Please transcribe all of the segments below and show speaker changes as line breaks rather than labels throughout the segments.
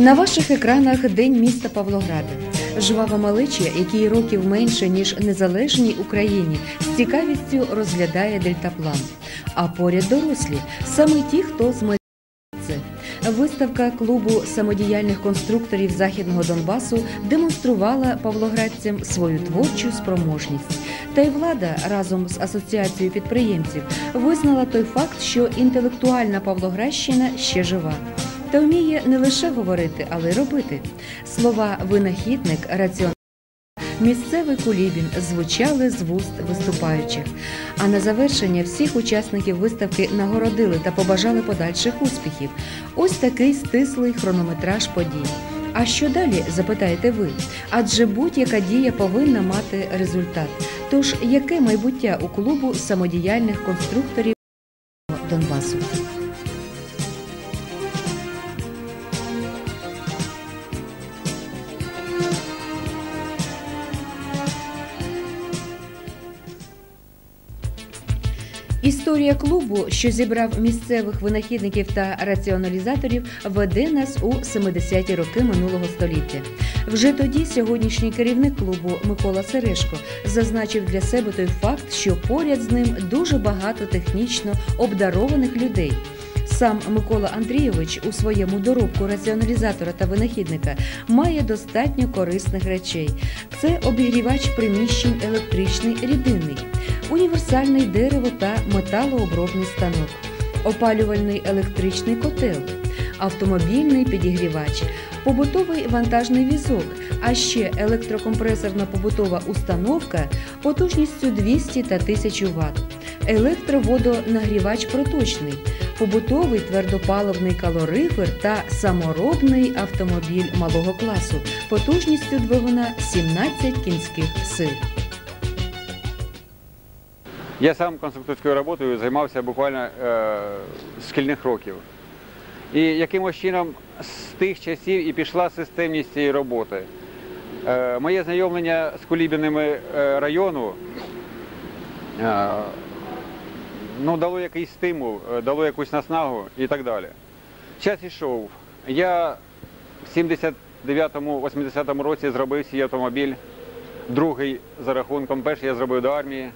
На ваших екранах День міста Павлограда. Жвава малеча, якій років менше ніж незалежній Україні, з цікавістю розглядає дельтаплан. А поряд дорослі саме ті, хто з. Виставка клубу самодіяльних конструкторів Західного Донбасу демонструвала павлоградцям свою творчу спроможність. Та й влада разом з асоціацією підприємців визнала той факт, що інтелектуальна Павлоградщина ще жива. Та вміє не лише говорити, але й робити. Слова винахідник, раціональний Місцевий кулібін звучали з вуст виступаючих. А на завершення всіх учасників виставки нагородили та побажали подальших успіхів. Ось такий стислий хронометраж подій. А що далі, запитаєте ви? Адже будь-яка дія повинна мати результат. Тож яке майбуття у клубу самодіяльних конструкторів Донбасу? Історія клубу, що зібрав місцевих винахідників та раціоналізаторів, веде нас у 70-ті роки минулого століття. Вже тоді сьогоднішній керівник клубу Микола Сережко зазначив для себе той факт, що поряд з ним дуже багато технічно обдарованих людей. Сам Микола Андрійович у своєму доробку раціоналізатора та винахідника має достатньо корисних речей. Це обігрівач приміщень електричний рідинний, універсальний дерево та металообробний станок, опалювальний електричний котел, автомобільний підігрівач, побутовий вантажний візок, а ще електрокомпресорна побутова установка потужністю 200 та 1000 Вт, електроводонагрівач проточний побутовий твердопаливний калорифер та саморобний автомобіль малого класу потужністю двигуна 17 кінських сил.
Я сам конструкторською роботою займався буквально е, шкільних років. І якимось чином з тих часів і пішла системність цієї роботи. Е, моє знайомлення з кулібінами е, району е, ну, дало якийсь стимул, е, дало якусь наснагу і так далі. Час ішов. Я в 79-80 році зробив свій автомобіль, другий за рахунком, перший я зробив до армії.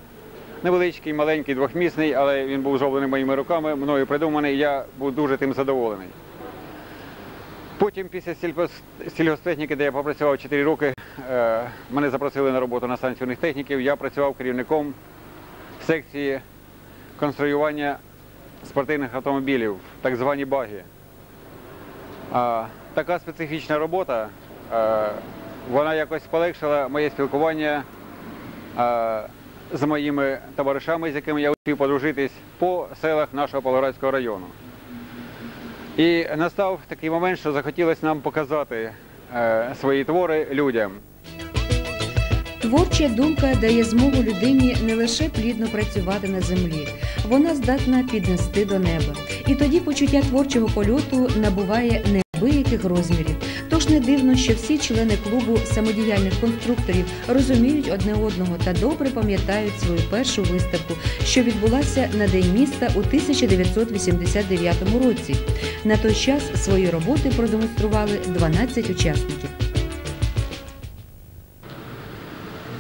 Невеличкий, маленький, двохмісний, але він був зроблений моїми руками, мною придуманий, я був дуже тим задоволений. Потім після сільгостехніки, де я попрацював 4 роки, е, мене запросили на роботу на станцію техніків, я працював керівником секції конструювання спортивних автомобілів, так звані баги. Така специфічна робота, вона якось полегшила моє спілкування з моїми товаришами, з якими я успів подружитись по селах нашого Павлоградського району. І настав такий момент, що захотілося нам показати е, свої твори людям.
Творча думка дає змогу людині не лише плідно працювати на землі, вона здатна піднести до неба. І тоді почуття творчого польоту набуває неабияких розмірів. Тож не дивно, що всі члени клубу самодіяльних конструкторів розуміють одне одного та добре пам'ятають свою першу виставку, що відбулася на День міста у 1989 році. На той час свої роботи продемонстрували 12 учасників.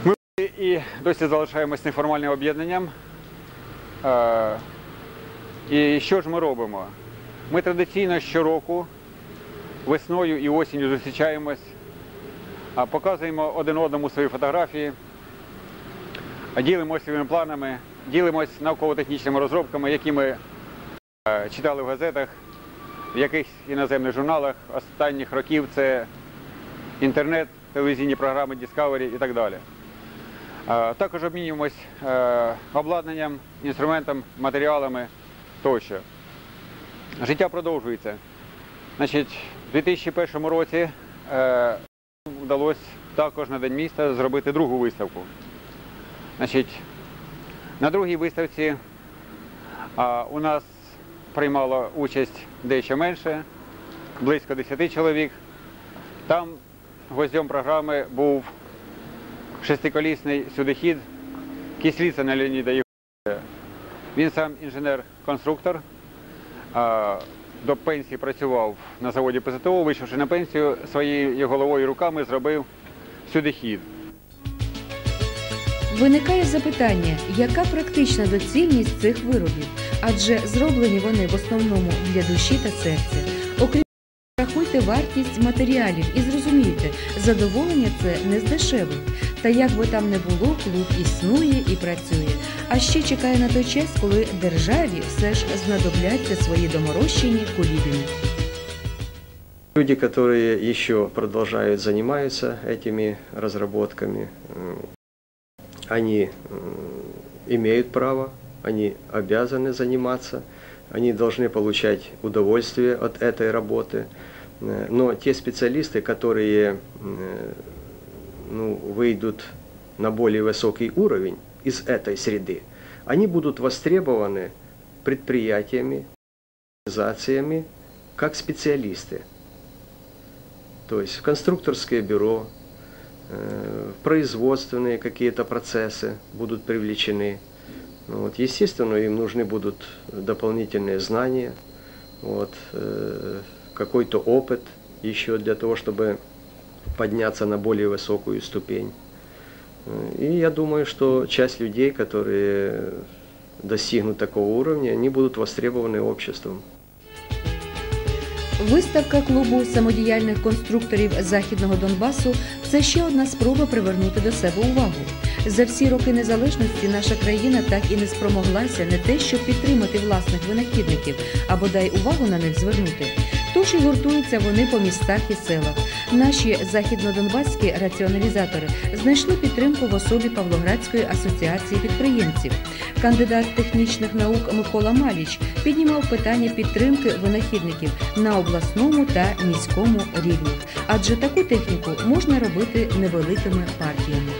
Ми І досі залишаємось неформальним об'єднанням. Е, і що ж ми робимо? Ми традиційно щороку весною і осінню зустрічаємось, показуємо один одному свої фотографії, ділимося своїми планами, ділимося науково-технічними розробками, які ми е, читали в газетах, в якихось іноземних журналах останніх років це інтернет, телевізійні програми Discovery і так далі. Також обмінюємось е, обладнанням, інструментом, матеріалами тощо. Життя продовжується. Значить, У 2001 році е, вдалося також на День міста зробити другу виставку. Значить, На другій виставці у нас приймало участь дещо менше, близько 10 чоловік. Там гвоздем програми був шестиколісний сюдохід Кисліцина Леоніда Євгеновича. Він сам інженер-конструктор. до пенсії працював на заводі ПЗТО, вийшовши на пенсію, своєю головою руками зробив сюди хід.
Виникає запитання, яка практична доцільність цих виробів, адже зроблені вони в основному для душі та серця. Окрім того, рахуйте вартість матеріалів і зрозумійте, задоволення це не з дешевих. Та як би там не було, клуб існує і працює. А ще чекає на той час, коли державі все ж знадобляться свої доморощені кулібіни.
Люди, которые еще продолжают занимаются этими разработками, м, они м, имеют право, они обязаны заниматься, они должны получать удовольствие от этой работы. Э, Но те специалисты, которые м, ну, выйдут на более высокий уровень из этой среды, они будут востребованы предприятиями, организациями как специалисты. То есть в конструкторское бюро, э, в производственные какие-то процессы будут привлечены. Ну Вот, естественно, им нужны будут дополнительные знания, вот, э, какой-то опыт еще для того, чтобы подняться на более высокую ступень. Э, И я думаю, что часть людей, которые достигнут такого уровня, они будут востребованы обществом.
Виставка клубу самодіяльних конструкторів Західного Донбасу це ще одна спроба привернути до себе увагу. За всі роки незалежності наша країна так і не спромоглася не те, щоб підтримати власних винахідників, а бодай увагу на них звернути. Тож і гуртуються вони по містах і селах. Наші західнодонбаські раціоналізатори знайшли підтримку в особі Павлоградської асоціації підприємців. Кандидат технічних наук Микола Маліч піднімав питання підтримки винахідників на обласному та міському рівнях, адже таку техніку можна робити невеликими партіями.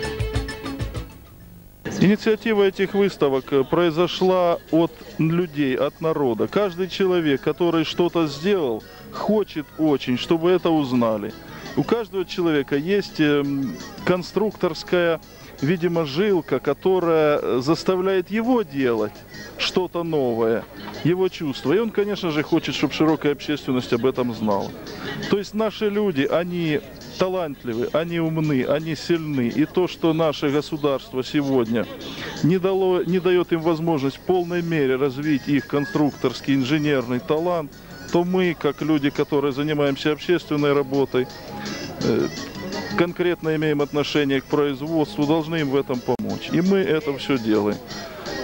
Инициатива этих выставок э, произошла от людей, от народа. Каждый человек, который что-то сделал, хочет очень, чтобы это узнали. У каждого человека есть эм, конструкторская, видимо, жилка, которая э, заставляет его делать что-то новое, его чувства. И он, конечно же, хочет, чтобы широкая общественность об этом знала. То есть наши люди, они талантливы, они умны, они сильны. И то, что наше государство сегодня не, дало, не дает им возможность в полной мере развить их конструкторский, инженерный талант, то мы, как люди, которые занимаемся общественной работой, э, конкретно имеем отношение к производству, должны им в этом помочь. И мы это все делаем.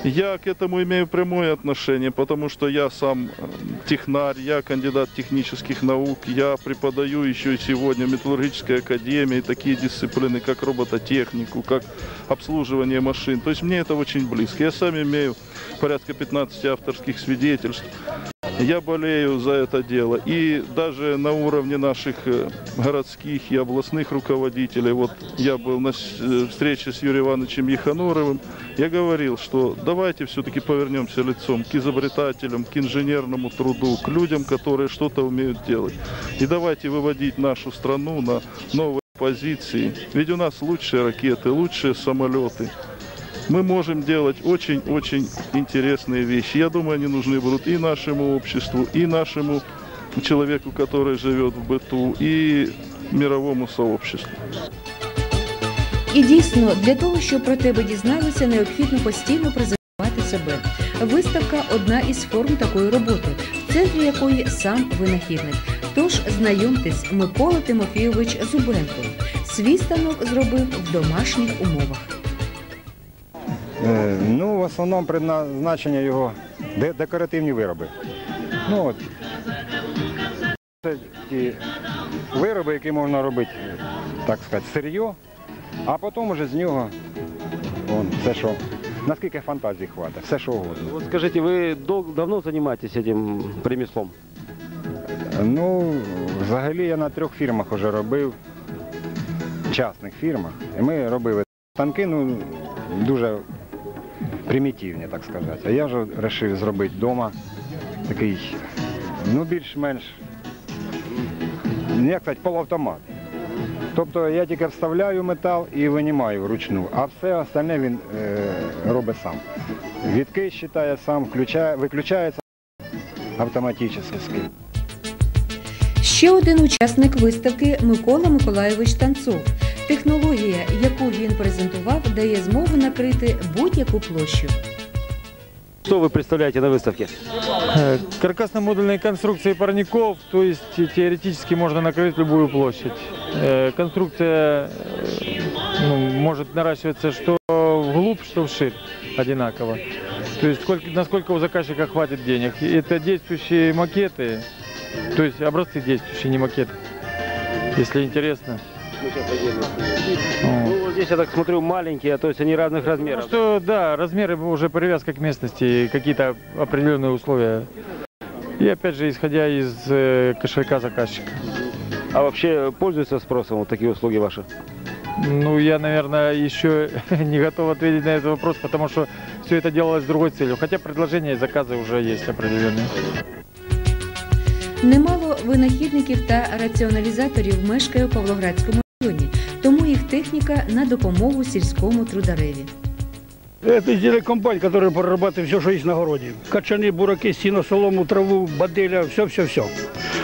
Я к этому имею прямое отношение, потому что я сам э, технарь, я кандидат технических наук, я преподаю еще и сегодня в металлургической академии такие дисциплины, как робототехнику, как обслуживание машин. То есть мне это очень близко. Я сам имею порядка 15 авторских свидетельств. Я болею за это дело. И даже на уровне наших э, городских и областных руководителей, вот я был на э, встрече с Юрием Ивановичем Еханоровым, я говорил, что давайте все-таки повернемся лицом к изобретателям, к инженерному труду, к людям, которые что-то умеют делать. И давайте выводить нашу страну на новые позиции. Ведь у нас лучшие ракеты, лучшие самолеты. Мы можем делать очень-очень интересные вещи. Я думаю, они нужны будут и нашему обществу, и нашему человеку, который живет в быту, и мировому сообществу.
І дійсно, для того, щоб про тебе дізналися, необхідно постійно презентувати себе. Виставка одна із форм такої роботи, в центрі якої сам винахідник. Тож знайомтесь, Микола Тимофійович Зубенко. Свій станок зробив в домашніх умовах.
Е, Ну, в основному призначення його декоративні вироби. Ну, от. Це ті вироби, які можна робити, так сказати, сир'йо, а потім вже з нього он, все, що. Наскільки фантазії хватить, все що угодно.
Вот скажите, вы дол- давно занимаетесь этим ремеслом?
Ну, взагалі я на трьох фірмах вже робив, частних фірмах. І ми робили станки, ну, дуже примітивні, так сказати. А я вже вирішив зробити вдома такий, ну, більш-менш, ну, як сказати, полуавтомат. Тобто я тільки вставляю метал і винімаю вручну, а все остальне він е, робить сам. Відки вважає сам, включає, виключається автоматично.
Ще один учасник виставки Микола Миколайович Танцов. Технологія, яку він презентував, дає змогу накрити будь-яку площу.
Что вы представляете на выставке?
Э, Каркасно-модульные конструкции парников, то есть теоретически можно накрыть любую площадь. Э, Конструкция э, ну, может наращиваться что вглубь, что вширь одинаково. То есть сколько, насколько у заказчика хватит денег. И Это действующие макеты, то есть образцы действующие, не макеты, если интересно. Вот.
Ну, вот здесь я так смотрю маленькие, то есть они разных
Потому
размеров.
что, да, размеры уже привязка к местности, какие-то определенные условия. И опять же, исходя из э, кошелька заказчика.
А вообще пользуются спросом вот такие услуги ваши?
Ну, я, наверное, еще не готов ответить на этот вопрос, потому что все это делалось с другой целью. Хотя предложения и заказы уже есть определенные.
Немало винахідників та раціоналізаторів мешкає у Павлоградському районі, тому їх техніка на допомогу сільському трудареві.
Это изделие комбайн, который прорабатывает все, что есть на городе. Качаны, бураки, сено, солому, траву, баделя, все-все-все.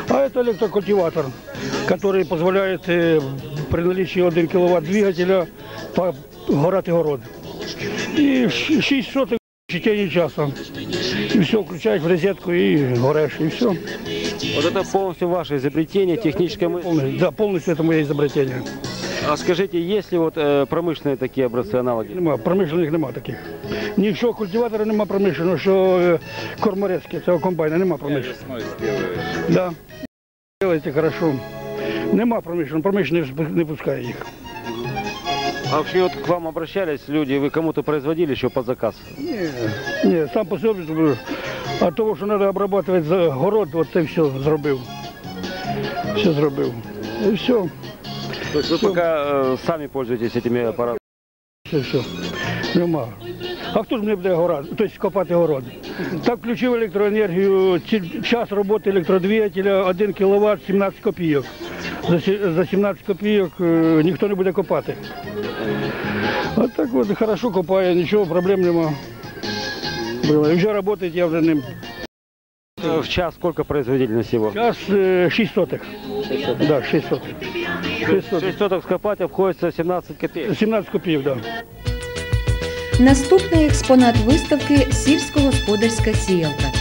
А это электрокультиватор, который позволяет э, при наличии 1 киловатт двигателя горати город. И 6 соток в течение часа. И все, включаешь в розетку и горешь, и все.
Вот это полностью ваше изобретение, техническое мысль.
Полностью, да, полностью это мое изобретение.
А скажите, есть ли вот э, промышленные такие образцы, аналоги?
Нема, промишлених нема таких. Нічого культиватора нема промишленого, що е, корморецьке, цього комбайна нема промишленого. Да. Делаете хорошо. Нема промишленого, промишлений не пускає їх.
А вообще вот к вам обращались люди, вы кому-то производили еще под заказ?
Ні, ні, сам по собі зробив. А того, що треба обрабатувати за город, от це все зробив. Все зробив. І все,
То есть вы
Всё.
пока э, сами пользуетесь этими аппаратами?
все, все. Нема. А хто ж мені буде город, тобто копати город? Так включив електроенергію, ці- час роботи електродвигателя 1 кВт 17 копійок. За, сі- за 17 копійок е, ніхто не буде копати. А так от хорошо копає, нічого, проблем нема. Було. І вже працює я вже ним.
Э, В час сколько производительность его?
Час е, 6 соток. Да, 6 соток. 6 соток.
6 соток 17 копеек.
17 копійок, так. Да.
Наступний експонат виставки сільськогосподарська сіялка.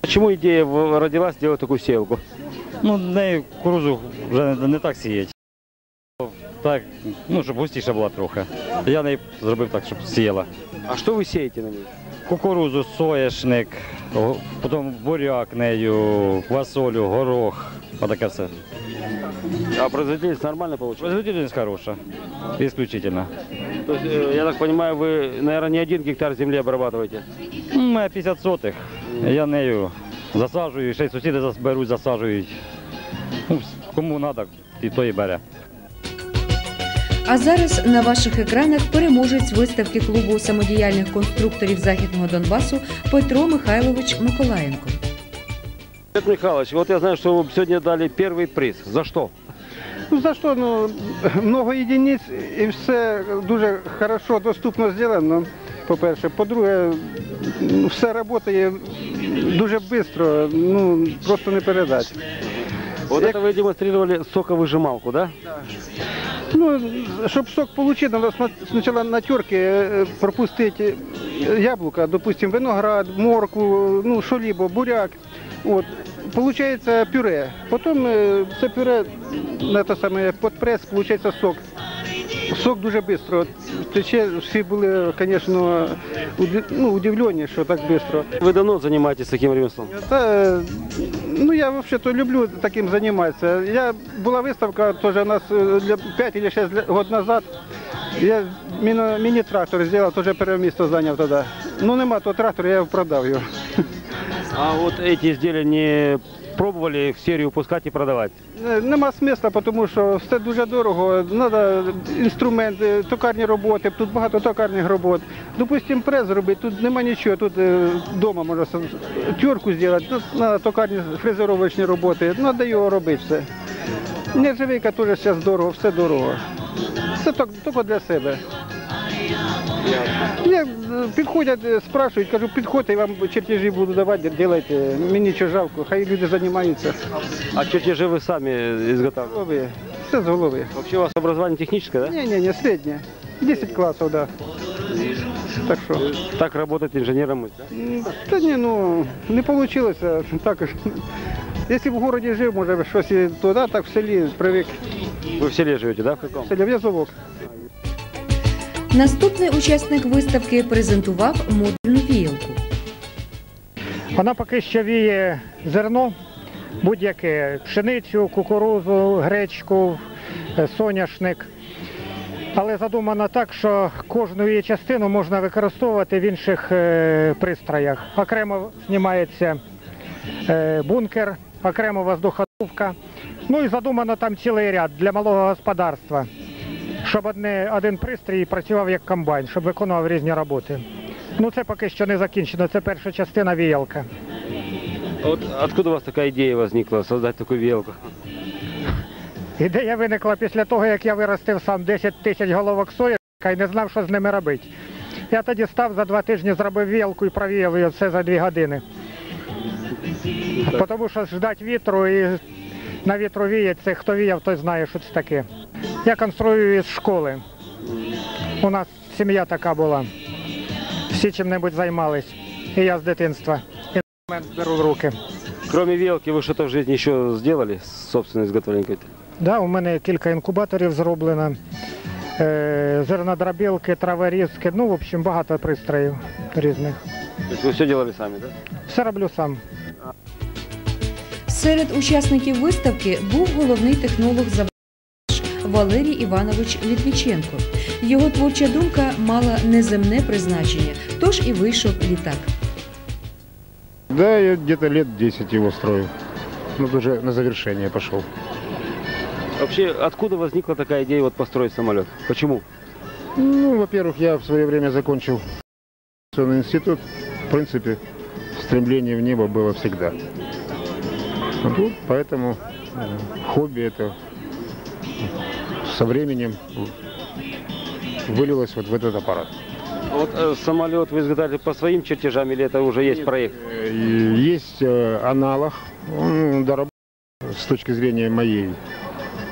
Почему идея в- родилась сделать такую сеялку?
Ну, нею кукурузу вже не, так сіять. Так, ну, щоб густіша була трохи. Я неї зробив так, щоб сіяла.
А что вы сеете на ней?
Кукурузу, соняшник, го- потім буряк нею, квасолю, горох. Отаке все.
А производительность нормально получилась?
Производительність хороша. Исключительно.
То есть, э, я так понимаю, вы, наверное, не один гектар земли обрабатываете?
У мене 50 сотих. Я нею засаджую, ще й сусіди зас- беруть, засаджують. Ну, кому треба, і то і бере.
А зараз на ваших екранах переможець виставки клубу самодіяльних конструкторів Західного Донбасу Петро Михайлович Миколаєнко.
Петр Михайлович, вот я знаю, что вы сегодня дали первый приз. За что?
Ну за що? Ну много єдиниць і все дуже хорошо, доступно зроблено. По-перше, по-друге, ну, все працює дуже швидко, ну просто не передати.
Вот
Як-
это вы демонстрировали соковыжималку, да?
Ну, щоб сок отримати, треба спочатку на терки е, пропустити яблука, допустим, виноград, моркву, ну що-либо, буряк. От. Получається пюре. Потім е, це пюре на те саме під прес, получається сок. Сок дуже швидко тече. Всі були, звісно, ну, удивлені, що так швидко.
Вы давно занимаетесь таким ремеслом?
Та, ну я взагалі люблю таким займатися. Я була виставка теж у нас е, 5 чи 6 років назад. Я міно- міні-трактор зробив, теж перше місце зайняв тоді. Ну нема того трактора, я його продав його.
А вот эти изделия не пробовали в серию пускать и продавать?
Е, Нема смисла, тому що все дуже дорого. Треба інструменти, токарні роботи, тут багато токарних робот. Допустим, прес зробити, тут нема нічого, тут вдома можна тюрку зробити, тут на токарні фрезеровочні роботи, треба його робити все. Нержавейка теж зараз дорого, все дорого. Все тільки для себе. Мне підходять, е, спрашують, кажу, підходьте, я вам чертежі буду давати, делайте. Мені нічого жалко, хай люди займаються.
А чертежи вы сами изготавливаете?
Голови, все з голови.
Вообще у вас образование техническое, да?
Ні-ні-ні, середнє. 10 класів, да. Так що.
Так работать инженером, да?
М, Та ні, ну не вийшло. Так, якщо б в городі жив, може щось і туди, так в селі привик.
Вы в селе живете, да, в каком?
В селі в'язовок.
Наступний учасник виставки презентував модульну віялку.
Вона поки що віє зерно, будь-яке пшеницю, кукурузу, гречку, е, соняшник. Але задумано так, що кожну її частину можна використовувати в інших е, пристроях. Окремо знімається е, бункер, окремо воздуходувка. Ну і задумано там цілий ряд для малого господарства, щоб одне, один пристрій працював як комбайн, щоб виконував різні роботи. Ну це поки що не закінчено, це перша частина віялка.
А Вот откуда у вас такая идея возникла, создать такую велку?
Ідея виникла після того, як я виростив сам 10 тисяч головок сої і не знав, що з ними робити. Я тоді став за два тижні, зробив віялку і провіяв її все за дві години. Тому що ждати вітру і на вітру віять, це хто віяв, той знає, що це таке. Я конструюю із школи. У нас сім'я така була. Всі чим-небудь займались. І я з дитинства. Інструмент беру в руки.
Кроме велки, вы что-то в жизни еще сделали? Собственное изготовление какое-то?
Да, у мене кілька інкубаторів зроблено, е, зернодробілки, траворізки, ну, в общем, багато пристроїв різних.
Вы все делали сами, да?
Все роблю сам.
Серед учасників виставки був головний технолог заводу Валерій Іванович Літвіченко. Його творча думка мала неземне призначення, тож і вийшов літак.
Да, я где-то лет 10 его строил. Ну, вот уже на завершение пошел.
Вообще, откуда возникла такая идея вот построить самолет? Почему?
Ну, во-первых, я в свое время закончил авиационный институт. В принципе, стремление в небо было всегда. Вот поэтому э, хобби это со временем вылилось вот в этот аппарат.
А Вот э, самолет вы изготовили по своим чертежам или это уже есть проект?
Э, Есть э, аналог, он доработан с точки зрения моей.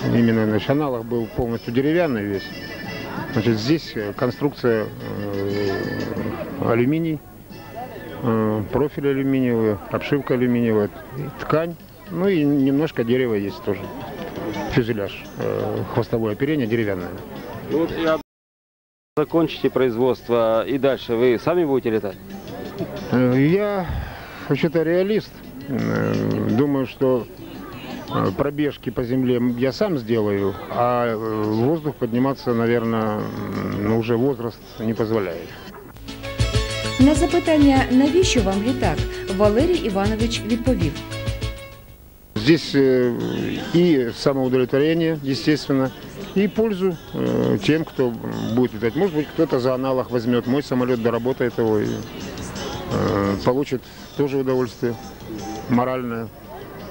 Именно значит, аналог был полностью деревянный весь. Значит, здесь э, конструкция э, алюминий, профиль алюминиевый, обшивка алюминиевая, ткань, ну и немножко дерева есть тоже. Фюзеляж, э, хвостовое оперение деревянное.
И вот я закончите производство и дальше вы сами будете летать?
Э, Я вообще-то реалист. Э, Думаю, что э, пробежки по земле я сам сделаю, а э, в воздух подниматься, наверное, ну, уже возраст не позволяет.
На запитання, навіщо вам літак, Валерій Іванович відповів.
Здесь э, и самоудовлетворение, естественно, и пользу э, тем, кто будет летать. Может быть, кто-то за аналог возьмет мой самолет, доработает его и э, получит тоже удовольствие моральное.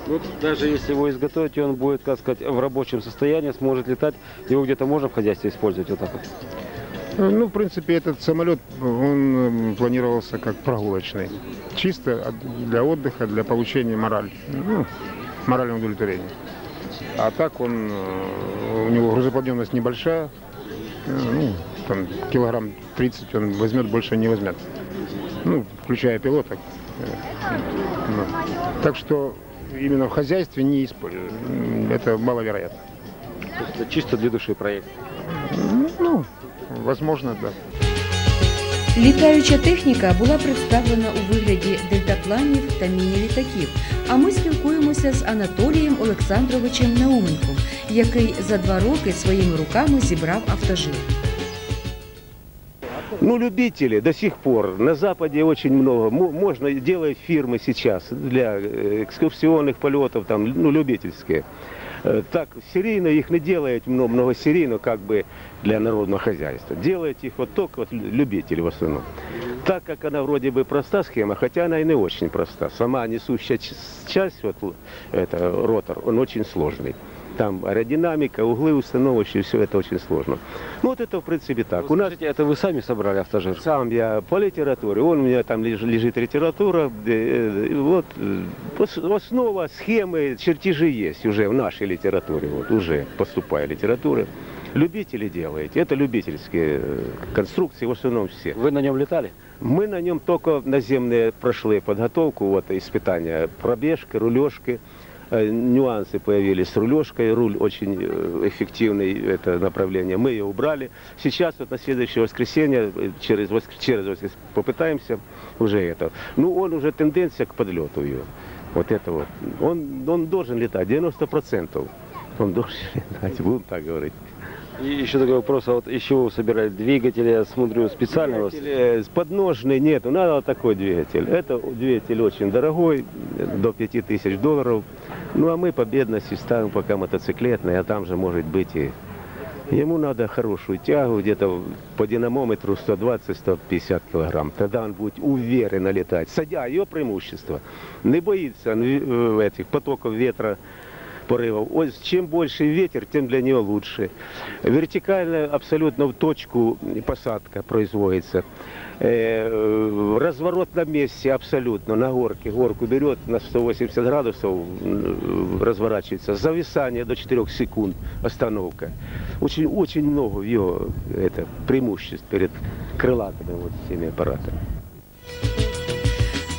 Вот даже если его изготовите, он будет, как сказать, в рабочем состоянии, сможет летать, его где-то можно в хозяйстве использовать вот так вот.
Ну, в принципе, этот самолет, он планировался как прогулочный. Чисто для отдыха, для получения мораль, ну, морального удовлетворения. А так он, э, у него грузоподъемность небольшая, э, ну, там, килограмм 30 он возьмет, больше не возьмет. Ну, включая пилота. Э, ну. Так что именно в хозяйстве не использую. М, Это маловероятно.
То есть это чисто для души проект.
Ну, возможно, да.
Літаюча техніка була представлена у вигляді дельтапланів та міні-літаків. А ми спілкуємося з Анатолієм Олександровичем Науменком, який за два роки своїми руками зібрав автожир.
Ну, любители до сих пор. На Западе очень много. Мо- Можно делать фирмы сейчас для э, экскурсионных полетов, там, ну, любительские. Э, Так, серийно их не делают много, много серийно, как бы для народного хозяйства. Делают их вот только вот лю- любители в основном. Так как она вроде бы проста схема, хотя она и не очень проста. Сама несущая часть, вот л- это ротор, он очень сложный. Там аэродинамика, углы установочные, все это очень сложно. Ну вот это в принципе так.
У нас... это вы сами собрали автожир?
Сам я по литературе. Вон у меня там лежит, лежит литература. э, Вот э, ос- основа, схемы, чертежи есть уже в нашей литературе. Вот уже поступая литература. Любители делаете. Это любительские э, конструкции, в основном все.
Вы на нем летали?
Мы на нем только наземные прошли подготовку, вот испытания, пробежки, рулежки. Э, Нюансы появились с рулежкой. Руль очень э, эффективный, это направление. Мы ее убрали. Сейчас вот на следующее воскресенье, э, через, воск- через воскрес- попытаемся уже это. Ну, он уже тенденция к подлету ее. Вот это вот. Он, он должен летать, 90%. Он должен летать, будем так говорить.
И еще такой вопрос, а вот из чего вы собирали двигатели, я смотрю, специально у вас?
Двигатель, э, с подножной нет, надо вот такой двигатель. Это двигатель очень дорогой, до 5000 долларов. Ну а мы по бедности ставим пока мотоциклетный, а там же может быть и... Ему надо хорошую тягу, где-то по динамометру 120-150 килограмм. Тогда он будет уверенно летать. Садя, ее преимущество. Не боится э, этих потоков ветра, порывов. Ось, чем больше ветер, тем для нее лучше. Вертикально абсолютно в точку посадка производится. Э, разворот на месте абсолютно, на горке. Горку берет на 180 градусов, м, разворачивается. Зависание до 4 секунд, остановка. Очень, очень много в ее это, преимуществ перед крылатыми вот всеми аппаратами.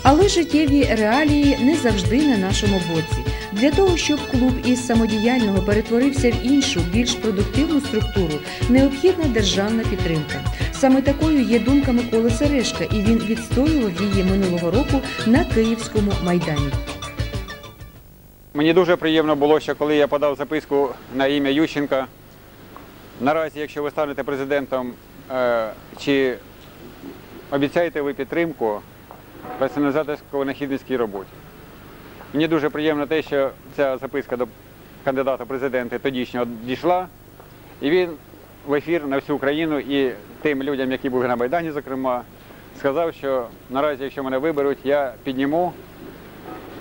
Але життєві реалії не завжди на нашому боці. Для того, щоб клуб із самодіяльного перетворився в іншу, більш продуктивну структуру, необхідна державна підтримка. Саме такою є думка Миколи Сережка, і він відстоював її минулого року на Київському майдані.
Мені дуже приємно було, що коли я подав записку на ім'я Ющенка, наразі, якщо ви станете президентом, е, чи обіцяєте ви підтримку раціоналізаторсько-винахідницькій роботі? Мені дуже приємно те, що ця записка до кандидата в президенти тодішнього дійшла, і він в ефір на всю Україну і тим людям, які були на Майдані, зокрема, сказав, що наразі, якщо мене виберуть, я підніму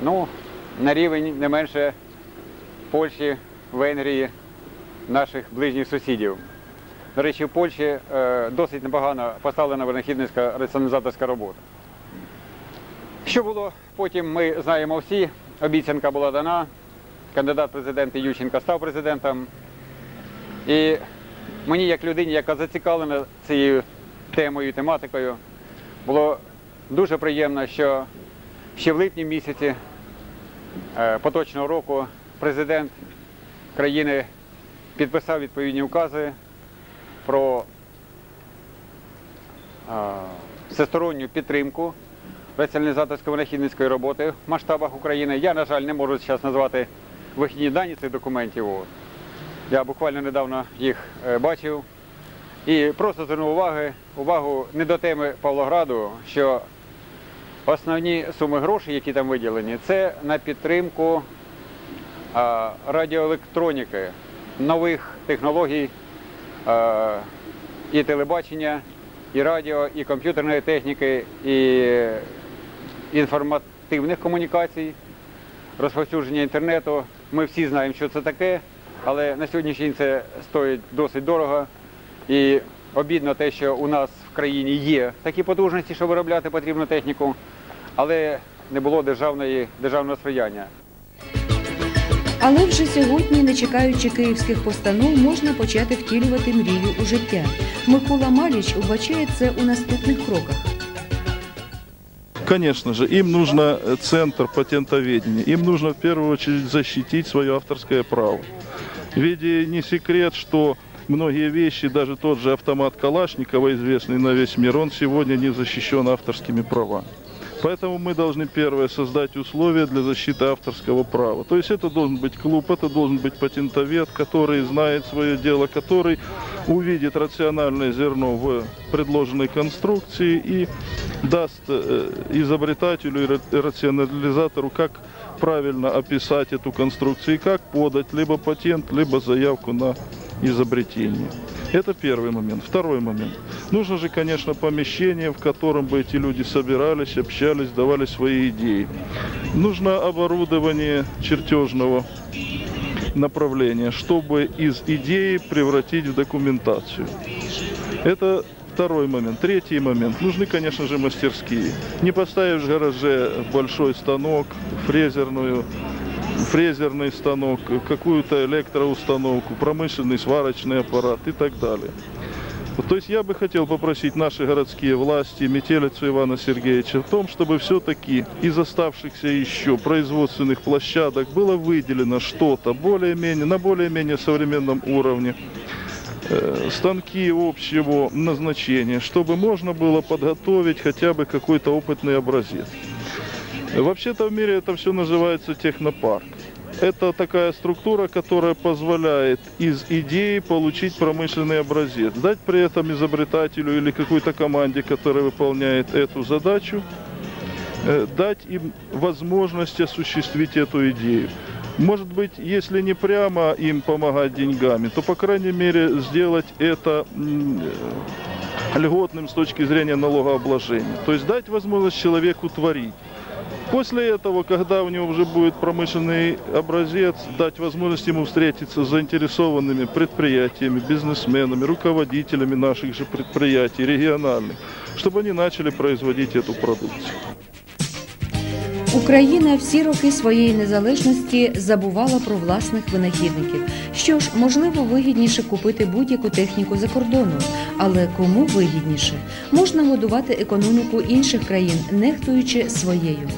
ну, на рівень не менше Польщі, Венгрії, наших ближніх сусідів. До речі, в Польщі е, досить непогано поставлена винахідницька раціоналізаторська робота. Що було потім, ми знаємо всі. Обіцянка була дана. Кандидат в президенти Ющенка став президентом. І мені, як людині, яка зацікавлена цією темою тематикою, було дуже приємно, що ще в липні місяці е, поточного року президент країни підписав відповідні укази про е, всесторонню підтримку раціоналізаторсько-винахідницької роботи в масштабах України. Я, на жаль, не можу зараз назвати вихідні дані цих документів. Я буквально недавно їх е, бачив. І просто звернув уваги, увагу не до теми Павлограду, що основні суми грошей, які там виділені, це на підтримку радіоелектроніки, нових технологій і телебачення, і радіо, і комп'ютерної техніки, і інформативних комунікацій, розповсюдження інтернету. Ми всі знаємо, що це таке, але на сьогоднішній день це стоїть досить дорого. І обідно те, що у нас в країні є такі потужності, що виробляти потрібну техніку, але не було державної, державного сприяння.
Але вже сьогодні, не чекаючи київських постанов, можна почати втілювати мрію у життя. Микола Маліч вбачає це у наступних кроках.
Конечно же, им нужно э, центр патентоведения, им нужно в первую очередь защитить свое авторское право. Ведь и не секрет, что многие вещи, даже тот же автомат Калашникова, известный на весь мир, он сегодня не защищен авторскими правами. Поэтому мы должны первое создать условия для защиты авторского права. То есть это должен быть клуб, это должен быть патентовед, который знает свое дело, который увидит рациональное зерно в предложенной конструкции и даст э, изобретателю и ра- рационализатору, как правильно описать эту конструкцию и как подать либо патент, либо заявку на изобретение. Это первый момент. Второй момент. Нужно же, конечно, помещение, в котором бы эти люди собирались, общались, давали свои идеи. Нужно оборудование чертежного направление, чтобы из идеи превратить в документацию. Это второй момент. Третий момент. Нужны, конечно же, мастерские. Не поставишь в гараже большой станок, фрезерную, фрезерный станок, какую-то электроустановку, промышленный сварочный аппарат и так далее. То есть я бы хотел попросить наши городские власти, Метелицу Ивана Сергеевича, в том, чтобы все-таки из оставшихся еще производственных площадок было выделено что-то более-менее, на более-менее современном уровне, э, станки общего назначения, чтобы можно было подготовить хотя бы какой-то опытный образец. Вообще-то в мире это все называется технопарк. Это такая структура, которая позволяет из идеи получить промышленный образец, дать при этом изобретателю или какой-то команде, которая выполняет эту задачу, э, дать им возможность осуществить эту идею. Может быть, если не прямо им помогать деньгами, то, по крайней мере, сделать это льготным с точки зрения налогообложения. То есть дать возможность человеку творить. После этого, когда у него уже будет промышленный образец, дать возможность ему встретиться с заинтересованными предприятиями, бизнесменами, руководителями наших же предприятий, региональных, чтобы они начали производить эту продукцию.
Україна всі роки своєї незалежності забувала про власних винахідників. Що ж, можливо, вигідніше купити будь-яку техніку за кордоном, але кому вигідніше? Можна годувати економіку інших країн, нехтуючи своєю.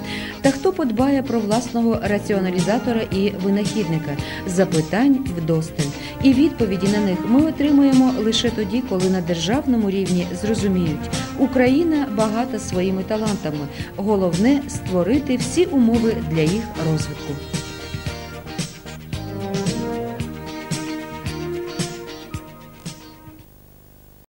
Та хто подбає про власного раціоналізатора і винахідника? Запитань вдосталь. І відповіді на них ми отримуємо лише тоді, коли на державному рівні зрозуміють, Україна багата своїми талантами. Головне створити всі умови для їх розвитку.